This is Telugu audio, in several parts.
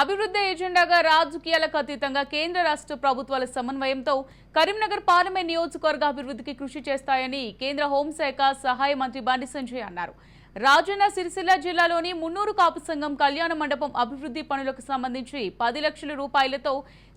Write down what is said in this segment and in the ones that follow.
అభివృద్ధి ఎజెండాగా రాజకీయాలకు అతీతంగా కేంద్ర రాష్ట్ర ప్రభుత్వాల సమన్వయంతో కరీంనగర్ పార్లమెంట్ నియోజకవర్గ అభివృద్ధికి కృషి చేస్తాయని కేంద్ర హోంశాఖ సహాయ మంత్రి బండి సంజయ్ అన్నారు. రాజన్న సిరిసిల్ల జిల్లాలోని మున్నూరు కాపు సంఘం కళ్యాణ మండపం అభివృద్ధి పనులకు సంబంధించి పది లక్షల రూపాయలతో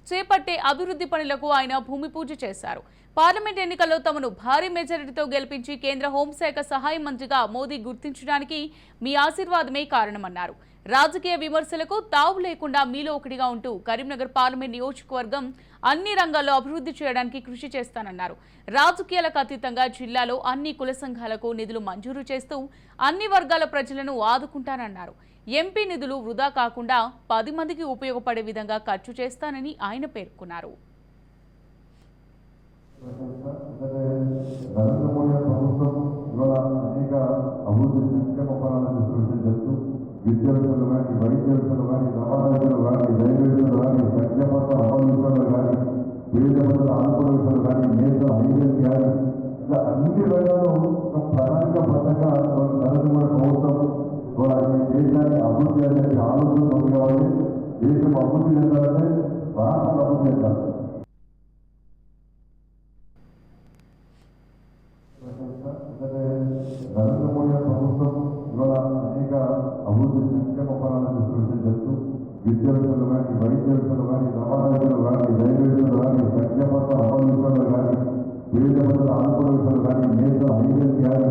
చేపట్టే అభివృద్ధి పనులకు ఆయన భూమి పూజ చేశారు. పార్లమెంట్ ఎన్నికల్లో తమను భారీ మెజారిటీతో గెలిపించి కేంద్ర హోంశాఖ సహాయ మంత్రిగా మోదీ గుర్తించడానికి మీ ఆశీర్వాదమే కారణమన్నారు. రాజకీయ విమర్శలకు తావు లేకుండా మీలో ఒకటిగా ఉంటూ కరీంనగర్ పార్లమెంట్ నియోజకవర్గం అన్ని రంగాల్లో అభివృద్ధి చేయడానికి కృషి చేస్తానన్నారు. రాజకీయాలకు అతీతంగా జిల్లాలో అన్ని కుల సంఘాలకు నిధులు మంజూరు చేస్తూ అన్ని వర్గాల ప్రజలను ఆదుకుంటానన్నారు. ఎంపీ నిధులు వృధా కాకుండా పది మందికి ఉపయోగపడే విధంగా ఖర్చు చేస్తానని ఆయన పేర్కొన్నారు. విద్యార్థులు వైద్యులు కానీ రవాణాలు కానీ రైల్వేలు కానీ సంక్షేమ అమలు విషయంలో కానీ పేద ప్రజల ఆనుకూల విషయంలో కానీ నేతలు హైవేలు కానీ ఇలా అన్ని రంగాల్లో ఒక ప్రణాళికబద్ధంగా నరేంద్ర మోడీ ప్రభుత్వం ఇవాళ ఈ దేశాన్ని అభివృద్ధి అనేది ఆలోచన ఉంది కాబట్టి దేశం అభివృద్ధి చెందాలంటే రాష్ట్రం అభివృద్ధి చెందాలి కానీ వైద్యులు కానీ రవాణాలు కానీ రైల్వేలు కానీ సంక్షేమ అమలు విషయంలో కానీ పేద ప్రజల ఆనుకూల విషయంలో కానీ నేతలు హైవేలు కానీ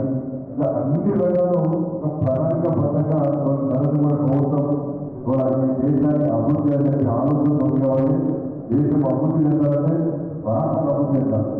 ఇలా అన్ని రంగాల్లో ఒక ప్రణాళికబద్ధంగా నరేంద్ర మోడీ ప్రభుత్వం ఇవాళ ఈ దేశాన్ని అభివృద్ధి అనేది ఆలోచన ఉంది కాబట్టి దేశం అభివృద్ధి చెందాలంటే రాష్ట్రం అభివృద్ధి చెందాలి